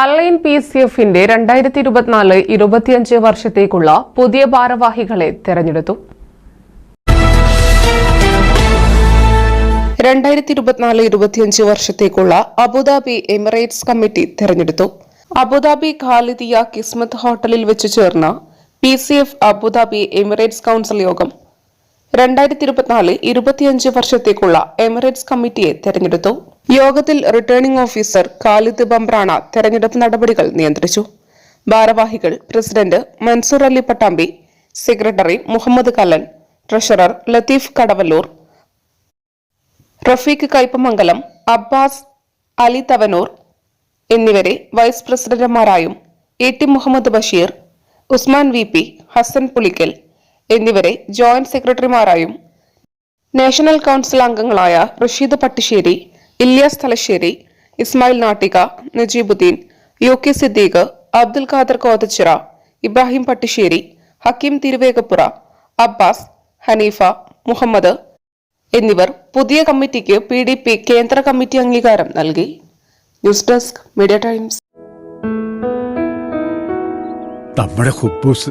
Align P C എഫിന്റെ രണ്ടായിരത്തി ഇരുപത്തിനാല് ഇരുപത്തിയഞ്ച് വർഷത്തേക്കുള്ള പുതിയ ഭാരവാഹികളെ തെരഞ്ഞെടുത്തു. രണ്ടായിരത്തി ഇരുപത്തിനാല് ഇരുപത്തിയഞ്ച് വർഷത്തേക്കുള്ള അബുദാബി എമിറേറ്റ്സ് കമ്മിറ്റി തെരഞ്ഞെടുത്തു. അബുദാബി ഖാലിദിയ കിസ്മത്ത് ഹോട്ടലിൽ വെച്ച് ചേർന്ന P C F Abu Dhabi emirates council യോഗം രണ്ടായിരത്തി ഇരുപത്തിനാല് ഇരുപത്തിയഞ്ച് വർഷത്തേക്കുള്ള എമിറേറ്റ്സ് കമ്മിറ്റിയെ തെരഞ്ഞെടുത്തു. യോഗത്തിൽ റിട്ടേണിംഗ് ഓഫീസർ ഖാലിദ് ബംബ്രാണ തെരഞ്ഞെടുപ്പ് നടപടികൾ നിയന്ത്രിച്ചു. ഭാരവാഹികൾ president Mansoor Ali Pattambi secretary Muhammad Kalan treasurer Latheef Kadavallur Rafeeq Kaipamangalam Abbas Ali Thavanur എന്നിവരെ vice പ്രസിഡന്റുമാരായും A T Muhammad Basheer Usman V P Hasan Pulikkal എന്നിവരെ ജോയിന്റ് സെക്രട്ടറിമാരായും നാഷണൽ കൗൺസിൽ അംഗങ്ങളായ റഷീദ് പട്ടിശ്ശേരി ഇല്യാസ് തലശ്ശേരി ഇസ്മായിൽ നാട്ടിക നജീബുദ്ദീൻ യു കെ സിദ്ദീഖ് അബ്ദുൽ ഖാദർ കോതച്ചിറ ഇബ്രാഹിം പട്ടിശ്ശേരി ഹക്കീം തിരുവേഗപ്പുറ അബ്ബാസ് ഹനീഫ മുഹമ്മദ് എന്നിവർ പുതിയ കമ്മിറ്റിക്ക് പി ഡി പി കേന്ദ്ര കമ്മിറ്റി അംഗീകാരം നൽകി. News desk media times. നമ്മുടെ കുബൂസ്